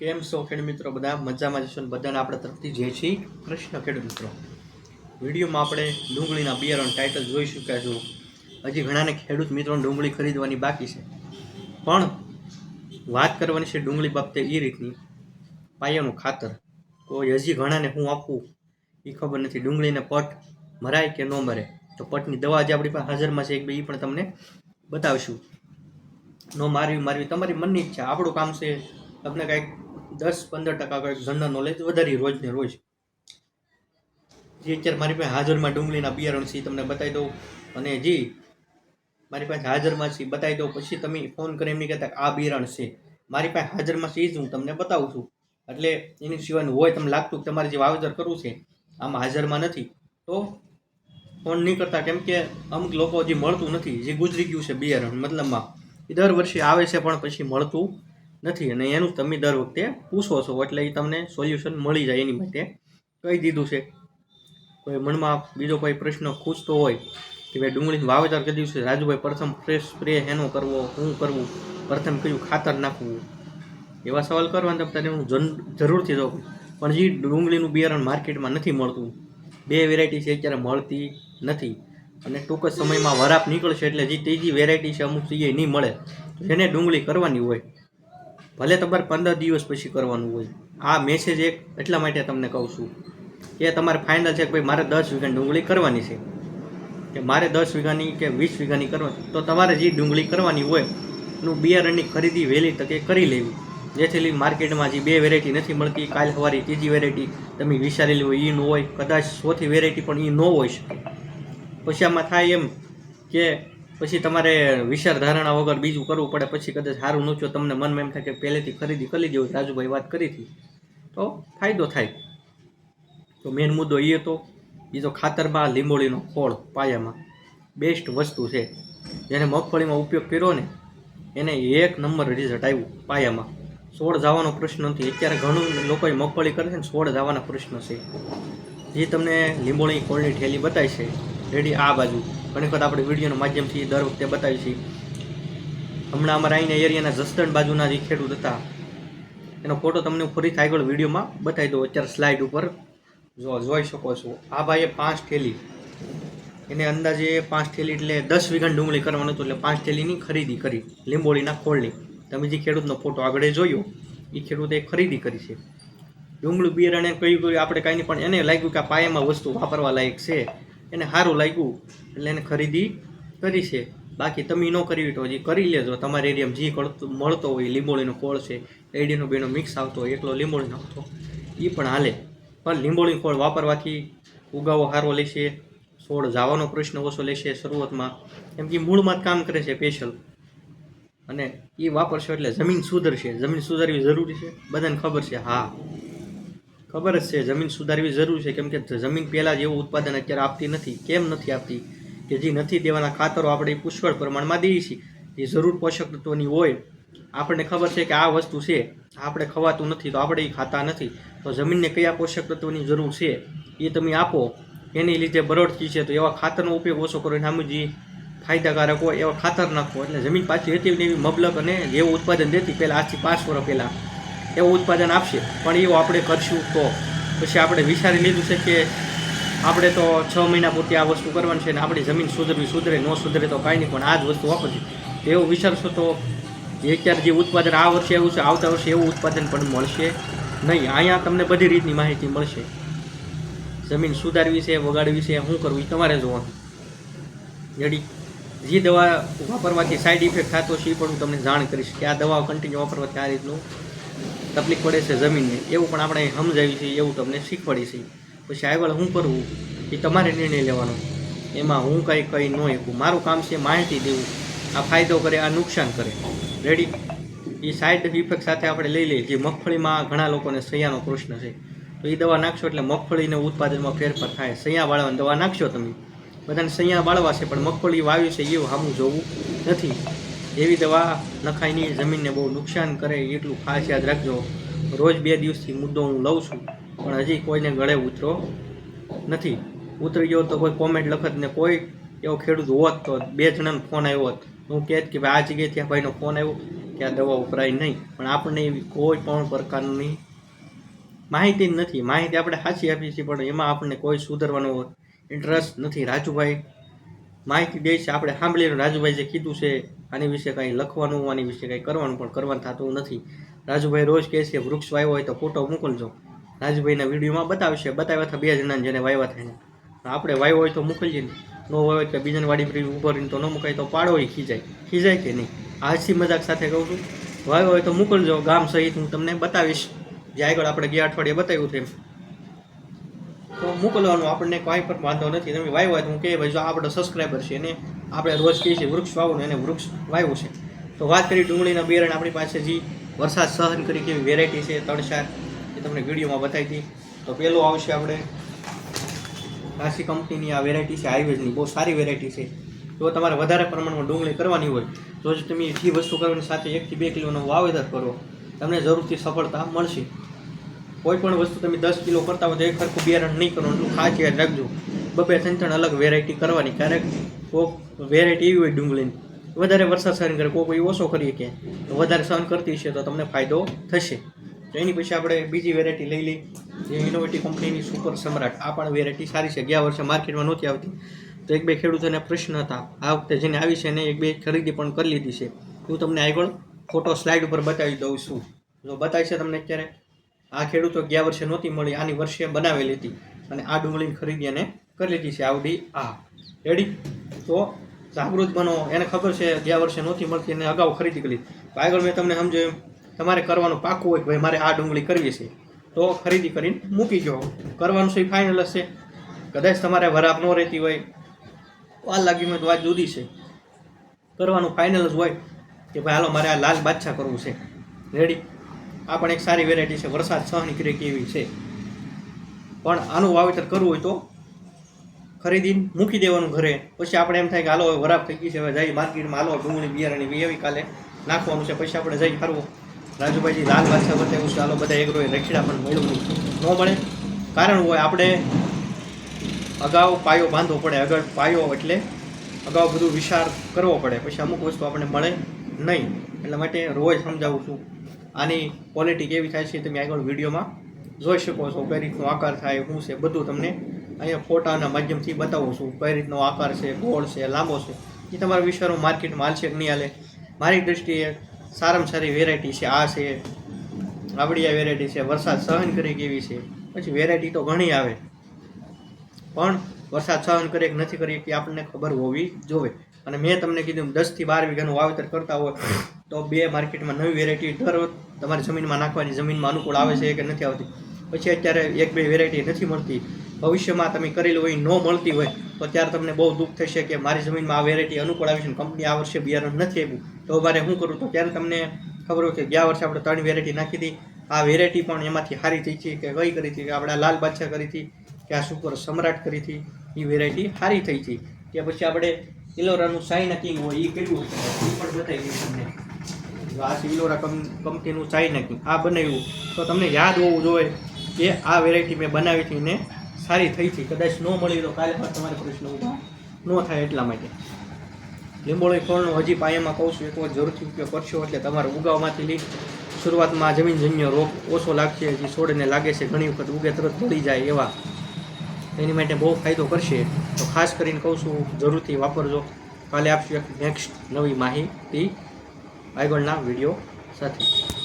કેમ છો ખેડૂત મિત્રો? બધા મજામાં જશો બધાને આપણે તરફથી જય શ્રી કૃષ્ણ ખેડૂત મિત્રો. વિડીયોમાં આપણે ડુંગળીના બિયારણ ટાઇટલ જોઈ શક્યા છો. હજી ઘણાને ખેડૂત મિત્રોને ડુંગળી ખરીદવાની બાકી છે. પણ વાત કરવાની છે ડુંગળી બાબતે એ રીતની પાયાનું ખાતર. તો હજી ઘણાને હું આપું એ ખબર નથી ડુંગળીને પટ મરાય કે ન મરે તો પટની દવા જે આપણી પાસે હાજરમાં છે એક બે એ પણ તમને બતાવીશું. ન મારવી મારવી, તમારી મનની ઈચ્છા, આપણું કામ છે. તમને કાંઈક દસ પંદર ટકા જનરલ નોલેજ વધારી રોજ ને રોજ. જે, અત્યારે મારી પાસે હાજરમાં ડુંગળીના બિયારણ છે તમને બતાવી દઉં. અને જી, મારી પાસે હાજરમાં છે બતાવી દઉં. પછી તમે ફોન કરી એમ નહીં કહેતા આ બિયારણ છે. મારી પાસે હાજરમાં છે, એ જ હું તમને બતાવું છું. એટલે એની સિવાયનું હોય, તમને લાગતું કે તમારે જે વાવેતર કરવું છે, આમાં હાજરમાં નથી. તો ફોન નહીં કરતા કેમ કે અમુક લોકો હજી મળતું નથી, જે ગુજરી ગયું છે બિયારણ મતલબમાં. એ દર વર્ષે આવે છે, પણ પછી મળતું નથી. અને એનું તમે દર વખતે પૂછો છો. એટલે એ તમને સોલ્યુશન મળી જાય એની માટે. કહી દીધું છે. કોઈ મનમાં બીજો કોઈ પ્રશ્ન ખૂંચતો હોય કે ભાઈ ડુંગળીનું વાવેતર કરી છે. રાજુભાઈ પ્રથમ ફ્રેશ સ્પ્રે હેનો કરવો શું કરવું? પ્રથમ કયું ખાતર નાખવું? એવા સવાલ કરવાના તમને હું જન, જરૂરથી દઉં પણ જે, ડુંગળીનું બિયારણ માર્કેટમાં નથી મળતું. બે વેરાયટી છે અત્યારે મળતી નથી. અને ટૂંક જ સમયમાં વરાપ નીકળશે એટલે જે, ત્રીજી વેરાયટી છે અમુક એ નહીં મળે. જેને ડુંગળી કરવાની હોય ભલે તમારે પંદર દિવસ પછી કરવાનું હોય. આ મેસેજ એક એટલા માટે તમને કહું છું કે તમારે ફાઇનલ છે કે ભાઈ મારે દસ વીઘાની ડુંગળી કરવાની છે. કે મારે દસ વીઘાની કે વીસ વીઘાની કરવાની તો તમારે જે ડુંગળી કરવાની હોય, એનું બિયારણની ખરીદી વહેલી તકે કરી લેવી. જેથી માર્કેટમાં જે બે વેરાયટી નથી મળતી, કાલ સવારે ત્રીજી વેરાયટી તમે વિચારેલી હોય એ ન હોય, કદાચ સોથી વેરાયટી પણ એ ન હોઈ શકે. પછી આમાં થાય એમ કે પછી તમારે વિચાર ધારણા વગર બીજું કરવું પડે, પછી કદાચ સારું ન તમને મનમાં એમ થાય કે પહેલેથી ખરીદી કરી લેવું રાજુભાઈ વાત કરી હતી. તો ફાયદો થાય. તો મેઇન મુદ્દો એ હતો બીજો ખાતરમાં લીંબોળીનો ખોળ પાયામાં. બેસ્ટ વસ્તુ છે. જેને મગફળીમાં ઉપયોગ કર્યો ને, એને એક નંબર રિઝલ્ટ આવ્યું પાયામાં. સોળ જવાનો પ્રશ્ન નથી. અત્યારે ઘણું લોકોએ મગફળી કરે છે ને છોડ જવાના પ્રશ્ન છે. જે તમને લીંબોળી ખોળની ઠેલી બતાવી છે, રેડી આ બાજુ. ઘણી વખત આપણે વિડીયોના માધ્યમથી દર વખતે બતાવી છીએ. હમણાં અમારા અહીંના એરિયાના જસદણ બાજુના જે ખેડૂત હતા, એનો ફોટો તમને ફરીથી આગળ વિડીયોમાં બતાવી દઉં. અત્યારે સ્લાઇડ ઉપર જો જોઈ શકો છો. આ ભાઈએ પાંચ થેલી. એને અંદાજે પાંચ થેલી એટલે દસ વીઘાની ડુંગળી કરવાનું હતું એટલે પાંચ થેલીની ખરીદી કરી. લીંબોળીના ખોળની. તમે જે ખેડૂતનો ફોટો આગળ જોયો એ ખેડૂતે ખરીદી કરી છે. ડુંગળું બિયારણે કહ્યું કહ્યું આપણે કાંઈ નહીં, પણ એને લાગ્યું કે આ પાયામાં વસ્તુ વાપરવા લાયક છે. એને સારું લાગ્યું, એટલે એને ખરીદી કરી છે. બાકી તમે ન કરવી તો હજી કરી લેજો. તમારા એરિયામાં જે મળતો હોય લીંબોળીનો કોળ છે. એડીનો બેનો મિક્સ આવતો હોય, એકલો લીંબોળીનો આવતો. એ પણ હાલે. પણ લીંબોળી ખોળ વાપરવાથી ઉગાવો સારો લેશે છોડ જવાનો પ્રશ્ન ઓછો લેશે શરૂઆતમાં. કેમ કે મૂળમાં જ કામ કરે છે સ્પેશિયલ અને એ વાપરશો એટલે જમીન સુધરશે. જમીન સુધારવી જરૂરી છે. બધાને ખબર છે, હા. ખબર જ છે, જમીન સુધારવી જરૂરી છે, કેમ કે જમીન પહેલાં જેવું ઉત્પાદન અત્યારે આપતી નથી. કેમ નથી આપતી? કે જે નથી દેવાના ખાતરો આપણે પુષ્કળ પ્રમાણમાં દઈએ છીએ. જે જરૂર પોષક તત્વોની હોય. આપણને ખબર છે કે આ વસ્તુ છે, આપણે ખવાતું નથી, તો આપણે એ ખાતા નથી. તો જમીનને કયા પોષક તત્વોની જરૂર છે? એ તમે આપો. એની લીધે બરોડકી છે, તો એવા ખાતરનો ઉપયોગ ઓછો કરો સામે જે ફાયદાકારક હોય, એવા ખાતર નાખો. એટલે જમીન પાછી રહેતી એવી મબલક અને જેવું ઉત્પાદન દેતી, પહેલાં આજથી પાંચ વર્ષ પહેલાં. એવું ઉત્પાદન આપશે. પણ એવું આપણે કરશું તો. પછી આપણે વિચારી લીધું છે કે આપણે તો છ મહિના પૂરતી આ વસ્તુ કરવાની છે ને આપણી જમીન સુધરવી સુધરે, ન સુધરે તો કાંઈ નહીં, પણ આ જ વસ્તુ વાપરશે. એવું વિચારશો તો જે અત્યારે જે ઉત્પાદન આ વર્ષે એવું છે, આવતા વર્ષે એવું ઉત્પાદન પણ મળશે નહીં. અહીંયા તમને બધી રીતની માહિતી મળશે. જમીન સુધારવી છે, વગાડવી છે, શું કરવું તમારે જોવાનું. જડી જે દવા વાપરવાથી સાઈડ ઇફેક્ટ થતો છે એ પણ હું તમને જાણ કરીશ કે આ દવા કન્ટિન્યુ વાપરવાથી આ રીતનું તકલીફ પડે છે જમીનને, એવું પણ આપણે સમજાવી છે એવું તમને શીખવાડી છે પછી આગળ શું કરવું? એ તમારે નિર્ણય લેવાનો. એમાં હું કંઈ કંઈ ન શકું મારું કામ છે માહિતી દેવું. આ ફાયદો કરે, આ નુકસાન કરે. રેડી એ સાઈડ ઇફેક્ટ સાથે આપણે લઈ લઈએ. જે મગફળીમાં ઘણા લોકોને સૈયાનો પ્રશ્ન છે. તો એ દવા નાખશો એટલે મગફળીને ઉત્પાદનમાં ફેરફાર થાય. સૈયા વાળવાની દવા નાખશો તમે. બધાને સૈયા વાળવા છે, પણ મગફળી વાવ્યું છે એવું સામું જોવું નથી. એવી દવા નખાઈને જમીનને બહુ નુકસાન કરે એટલું ખાસ યાદ રાખજો. રોજ બે દિવસથી મુદ્દો હું લઉં છું, પણ હજી કોઈને ગળે ઉતરો નથી. ઉતરી ગયો તો કોઈ કોમેન્ટ લખત ને કોઈ એવો ખેડૂત હોત તો બે જણાનો ફોન આવ્યો હોત. હું કહેત કે ભાઈ, આ જગ્યાએથી આ ભાઈનો ફોન આવ્યો કે આ દવા વપરાય નહીં. પણ આપણને એવી કોઈ પણ પ્રકારની માહિતી નથી. માહિતી આપણે સાચી આપીએ છીએ, પણ એમાં આપણને કોઈ સુધારવાનો ઇન્ટરેસ્ટ નથી. રાજુભાઈ, માહિતી દે છે આપણે સાંભળીને રાજુભાઈ જે કીધું છે આની વિશે કંઈ લખવાનું, આની વિશે કંઈ કરવાનું પણ કરવાનું થતું નથી. રાજુભાઈ રોજ કહે છે, વૃક્ષ વાવ્યો હોય તો ફોટો મોકલજો. રાજુભાઈના વિડીયોમાં બતાવશે બતાવ્યા હતા બે જણાને જેને વાવ્યા થાય આપણે વાવ્યો હોય તો મોકલીએ ને. ન વાવ્યો તો બીજાને વાડી ઊભો રહીને તો ન મુકાય તો પાડો ખીજાય. ખીજાય કે નહીં? હાસી મજાક સાથે કહું છું. વાવ્યો હોય તો મોકલજો, ગામ સહિત હું તમને બતાવીશ. જે આગળ આપણે ગયા અઠવાડિયે બતાવ્યું હતું તો મોકલવાનું આપણને કાંઈ પણ વાંધો નથી. તમે વાવ્યો હોય તો હું કહે, ભાઈ, જો આપણો સબસ્ક્રાઈબર છે એને આપણે રોજ કહીએ છીએ વૃક્ષ વાવવું ને એને વૃક્ષ વાવ્યું છે. તો વાત કરી ડુંગળીના બિયારણ આપણી પાસે જે વરસાદ સહન કરી કેવી વેરાયટી છે ચાર એ તમને વિડીયોમાં બતાવી હતી. તો પહેલું આવશે આપણે કાશી કંપનીની આ વેરાયટી છે હાઈવેજની બહુ સારી વેરાયટી છે. જો તમારે વધારે પ્રમાણમાં ડુંગળી કરવાની હોય, તો જ તમે જે વસ્તુ કરવાની સાથે એકથી બે કિલોનો વાવેતર કરો. તમને જરૂરથી સફળતા મળશે. કોઈ પણ વસ્તુ તમે દસ કિલો કરતા હોય તો એક સરખું બિયારણ નહીં કરવાનું ખાસ યાદ રાખજો. બબે ત્રણ ત્રણ અલગ વેરાયટી કરવાની. ક્યારેક કોઈક વેરાયટી એવી હોય ડુંગળીની. વધારે વરસાદ સહન કરે કોઈ કોઈ ઓછો કરીએ કે વધારે સહન કરતી છે તો તમને ફાયદો થશે. તો એની પછી આપણે બીજી વેરાયટી લઈ લઈ જે ઇનોવેટિવ કંપનીની સુપર સમ્રાટ. આ પણ વેરાયટી સારી છે. ગયા વર્ષે માર્કેટમાં નહોતી આવતી. તો એક બે ખેડૂતોને પ્રશ્ન હતા. આ વખતે જેને આવી છે એને એક બે ખરીદી પણ કરી લીધી છે. હું તમને આગળ ફોટો સ્લાઇડ ઉપર બતાવી દઉં છું. જો બતાવી છે તમને અત્યારે, આ ખેડૂતો ગયા વર્ષે નહોતી મળી, આની વર્ષે બનાવેલી હતી. અને આ ડુંગળીની ખરીદી એને કરી લીધી છે. આવડી આ રેડી તો જાગૃત બનો. એને ખબર છે ગયા વર્ષે નહોતી મળતી એને અગાઉ ખરીદી કરી. આગળ મેં તમને સમજાવ્યું તમારે કરવાનું પાકું હોય કે ભાઈ મારે આ ડુંગળી કરવી છે, તો ખરીદી કરીને મૂકી જાઓ કરવાનું છે ફાઇનલ હશે કદાચ તમારે વરાપ ન રહેતી હોય. વાર લાગીમાં તો વાત જુદી છે. કરવાનું ફાઇનલ જ હોય કે ભાઈ હાલો, મારે આ લાલ બાદશાહ કરવું છે. રેડી આ પણ એક સારી વેરાયટી છે. વરસાદ સહન કરે કેવી છે. પણ આનું વાવેતર કરવું હોય તો ખરીદી મૂકી દેવાનું ઘરે. પછી આપણે એમ થાય કે હાલો, હવે વરાપ થઈ ગઈ છે, હવે જઈ માર્કેટમાં. હાલો, ડુંગળી બિયારણી એવી કાલે નાખવાનું છે. પછી આપણે જઈ ફરવું. રાજુભાઈજી લાલ બાદશાહ બતાવ્યું એવું ચાલો બધા એક રોય રખીડા પણ મળવું ન મળે. કારણ હોય આપણે અગાઉ પાયો બાંધવો પડે. આગળ પાયો એટલે અગાઉ બધું વિચાર કરવો પડે. પછી અમુક વસ્તુ આપણને મળે નહીં. એટલા માટે રોજ સમજાવું છું. આની ક્વોલિટી કેવી થાય છે, તમે આગળ વિડીયોમાં જોઈ શકો છો. કઈ રીતનો આકાર થાય, શું છે, બધું તમને અહીંયા ફોટાના માધ્યમથી બતાવું છું કઈ રીતનો આકાર છે, ગોળ છે, લાંબો છે. એ તમારા વિચારો માર્કેટમાં હાલશે કે નહીં હાલે? મારી દૃષ્ટિએ સારામાં સારી વેરાયટી છે. આ છે, આવડિયા વેરાયટી છે. વરસાદ સહન કરે કેવી છે? પછી વેરાયટી તો ઘણી આવે. પણ વરસાદ સહન કરે કે નથી કરી કે આપણને ખબર હોવી જોવે અને મેં તમને કીધું દસથી બાર વીઘાનું વાવેતર કરતા હોય તો બે માર્કેટમાં નવી વેરાયટી દર તમારી જમીનમાં નાખવાની જમીનમાં અનુકૂળ આવે છે કે નથી આવતી? પછી અત્યારે એક બે વેરાયટી નથી મળતી. ભવિષ્યમાં તમે કરેલું હોય, ન મળતી હોય, તો ત્યારે તમને બહુ દુઃખ થશે કે મારી જમીનમાં આ વેરાયટી અનુકૂળ આવી છે કંપની આ વર્ષે બિયારણ નથી આવ્યું તો મારે શું કરું તો ત્યારે તમને ખબર હોય કે ગયા વર્ષે આપણે ત્રણ વેરાયટી નાખી હતી. આ વેરાયટી પણ એમાંથી સારી થઈ છે કે કઈ કરી હતી, કે આપણે લાલ બાદશાહ કરી હતી, કે આ સુપર સમ્રાટ કરી હતી, એ વેરાયટી સારી થઈ હતી કે પછી આપણે ઇલોરાનું સાઇના કિંગ હોય એ કર્યું એ પણ બતાવી દઈશ તમને. આ સિલોરા કંપનીનું ચાઇના આ બનાવ્યું. તો તમને યાદ હોવું જોઈએ કે આ વેરાયટી મેં બનાવી હતી ને સારી થઈ છે. કદાચ ન મળી તો કાલે પણ તમારે પ્રશ્ન ઊભા ન થાય એટલા માટે. લીંબોળી ફળનો હજી પાયામાં કહું છું એક વાર જરૂરથી ઉપયોગ કરશો એટલે તમારે ઉગાવમાંથી લઈ શરૂઆતમાં જમીનજન્ય રોગ ઓછો લાગશે હજી છોડને લાગે છે. ઘણી વખત ઉગે તરત પડી જાય એવા. એની માટે બહુ ફાયદો કરશે. તો ખાસ કરીને કહું છું જરૂરથી વાપરજો. કાલે આપશું એક નેક્સ્ટ નવી માહિતી આગળના વીડિયો સાથે.